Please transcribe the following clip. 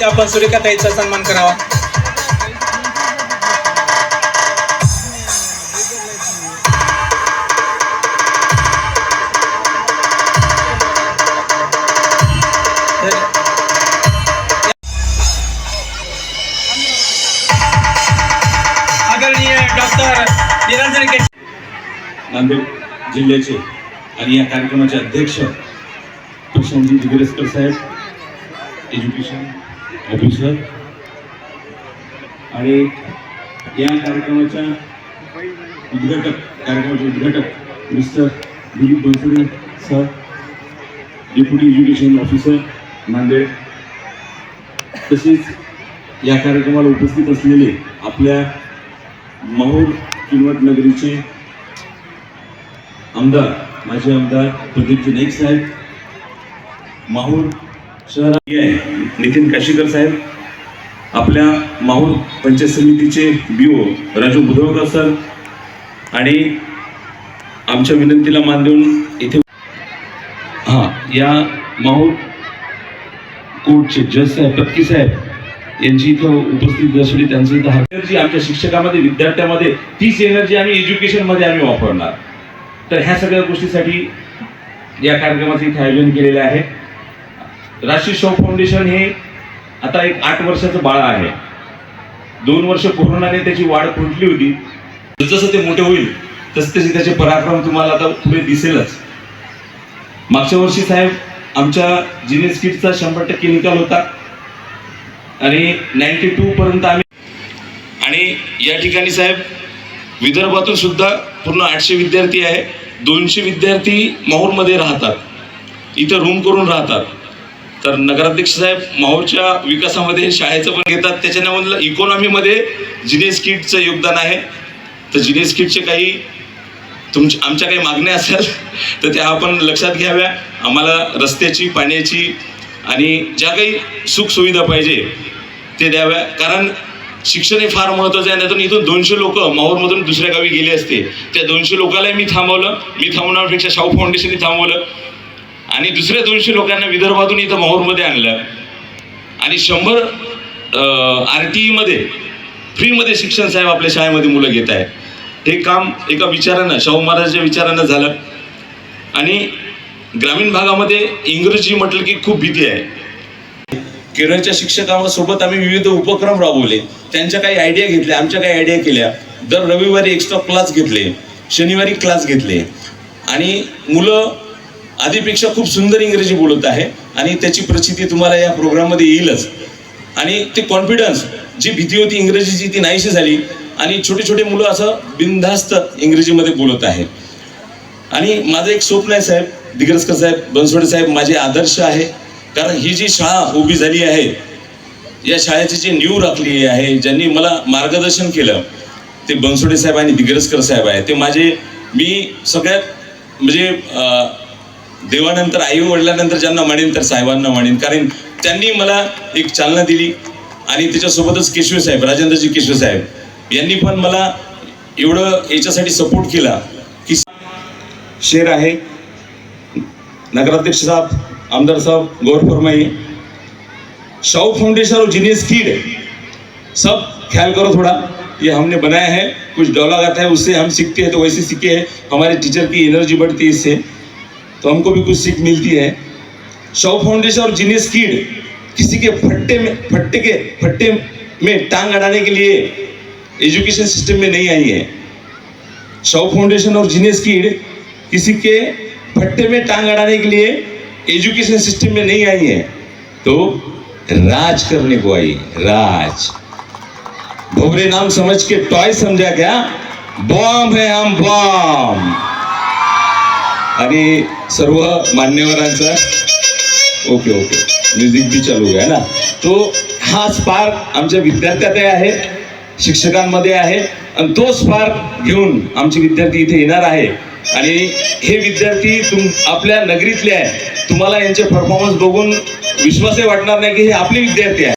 ते आपण सुरेखाताईचा सन्मान करावा. आदरणीय डॉक्टर निरंजन के नांदेड जिल्ह्याचे आणि या कार्यक्रमाचे अध्यक्ष प्रशांतजी दिग्रसकर साहेब एज्युकेशन ऑफिसर. आणि या कार्यक्रमाच्या उद्घाटक कार्यक्रमाचे उद्घाटक mister Dilip Bansude sir deputy education officer Nanded. तसेच या कार्यक्रमाला उपस्थित असलेले आपल्या माहूर किनवट नगरीचे आमदार माजी आमदार प्रदीपजी नाईक साहेब माहूर शहरात आहे. नितीन काशीकर साहेब आपल्या माहूर पंचायत समितीचे बीओ राजू बुधवकर सर आणि आमच्या विनंतीला मान देऊन इथे हां या माहूर कोर्टचे जज साहेब पत्की साहेब यांची इथं उपस्थित असली त्यांचं इथं एनर्जी आमच्या शिक्षकामध्ये विद्यार्थ्यामध्ये तीच एनर्जी आम्ही एज्युकेशनमध्ये आम्ही वापरणार. तर ह्या सगळ्या गोष्टीसाठी या कार्यक्रमाचं इथे आयोजन केलेलं आहे. राष्ट्रीय शोक फाउंडेशन हे आता एक आठ वर्षाचं बाळ आहे. दोन वर्ष कोरोनाने त्याची वाढ खुंटली होती. जसं ते मोठे होईल तसं तसे त्याचे पराक्रम तुम्हाला आता पुढे दिसेलच. मागच्या वर्षी साहेब आमच्या जिनेस किटचा शंभर टक्के निकाल होता. आणि नाईन्टी टू पर्यंत आम्ही आणि या ठिकाणी साहेब विदर्भातून सुद्धा पूर्ण आठशे विद्यार्थी आहे. दोनशे विद्यार्थी माहूरमध्ये राहतात. इथं रूम करून राहतात. तर नगराध्यक्ष साहेब माहूरच्या विकासामध्ये शाळेचं पण घेतात. त्याच्यामधलं इकॉनॉमीमध्ये जिनेस किटचं योगदान आहे. तर जिनेस किटचे काही तुमच्या आमच्या काही मागण्या असेल तर त्या आपण लक्षात घ्याव्या. आम्हाला रस्त्याची पाण्याची आणि ज्या काही सुखसुविधा पाहिजे ते द्याव्या. कारण शिक्षण हे फार महत्त्वाचं आहे. नाहीतर इथून दोनशे लोक माहूरमधून दुसऱ्या गावी गेले असते. त्या दोनशे लोकालाही मी थांबवलं. मी थांबवण्यापेक्षा शाहू फाउंडेशनने थांबवलं. आणि दुसऱ्या दोनशे लोकांना विदर्भातून इथं माहूरमध्ये आणलं. आणि शंभर आर टी ईमध्ये फ्रीमध्ये शिक्षण साहेब आपल्या शाळेमध्ये मुलं घेत आहे हे काम एका विचारानं शाहू महाराजांच्या विचारानं झालं. आणि ग्रामीण भागामध्ये इंग्रजी म्हटलं की खूप भीती आहे. केरळच्या शिक्षकांसोबत आम्ही विविध उपक्रम राबवले. त्यांच्या काही आयडिया घेतल्या आमच्या काही आयडिया केल्या. दर रविवारी एक्स्ट्रा क्लास घेतले. शनिवारी क्लास घेतले. आणि मुलं आधीपेक्षा खूप सुंदर इंग्रजी बोलत आहे आणि त्याची प्रचिती तुम्हाला या प्रोग्राममध्ये येईलच. आणि ते कॉन्फिडन्स जी भीती होती इंग्रजीची ती नाहीशी झाली आणि छोटे छोटे मुलं असं बिनधास्त इंग्रजीमध्ये बोलत आहे आणि माझं एक स्वप्न आहे साहेब दिग्रसकर साहेब बनसोडे साहेब माझे आदर्श आहे. कारण ही जी शाळा उभी झाली आहे या शाळेची जी न्यू राखली आहे ज्यांनी मला मार्गदर्शन केलं ते बनसोडे साहेब आणि दिग्रसकर साहेब आहे ते माझे मी सगळ्यात म्हणजे देवानंतर आई वडिलांनंतर ज्यांना म्हणेन तर साहेबांना म्हणेन. कारण त्यांनी मला एक चालना दिली. आणि त्याच्यासोबतच केशवे साहेब राजेंद्रजी केशवे साहेब यांनी पण मला एवढं याच्यासाठी सपोर्ट केला की शेर आहे. नगराध्यक्ष साहब आमदार साहब गौर फरमाइए शाहू फाउंडेशन और जीनियस किड. सब ख्याल करो थोड़ा. ये हमने बनाया है. कुछ डॉलर आता है उससे हम सीखते हैं तो वैसे सीखे हैं. हमारे टीचर की एनर्जी बढ़ती है इससे. तो हमको भी कुछ सीख मिलती है। शाहू फाउंडेशन और जीनियस किड किसी के फट्टे में, फट्टे के, फट्टे में टांग अड़ाने के लिए एजुकेशन सिस्टम में नहीं आई है। शाहू फाउंडेशन और जीनियस किड किसी के फट्टे में टांग अड़ाने के लिए एजुकेशन सिस्टम में नहीं आई है। तो राज करने को आई, राज। भोबरे नाम समझ के टॉय समझा गया बॉम्ब है, हम बॉम्ब। आणि सर्व मान्यवरांचा ओके ओके. म्युझिक बी चालू आहे ना? तो हा स्पार्क आमच्या विद्यार्थ्यातही आहे शिक्षकांमध्ये आहे आणि तो स्पार्क घेऊन आमचे विद्यार्थी इथे येणार आहे. आणि हे विद्यार्थी तुम आपल्या नगरीतले आहे. तुम्हाला यांचे परफॉर्मन्स बघून विश्वासही वाटणार नाही की हे आपले विद्यार्थी आहे.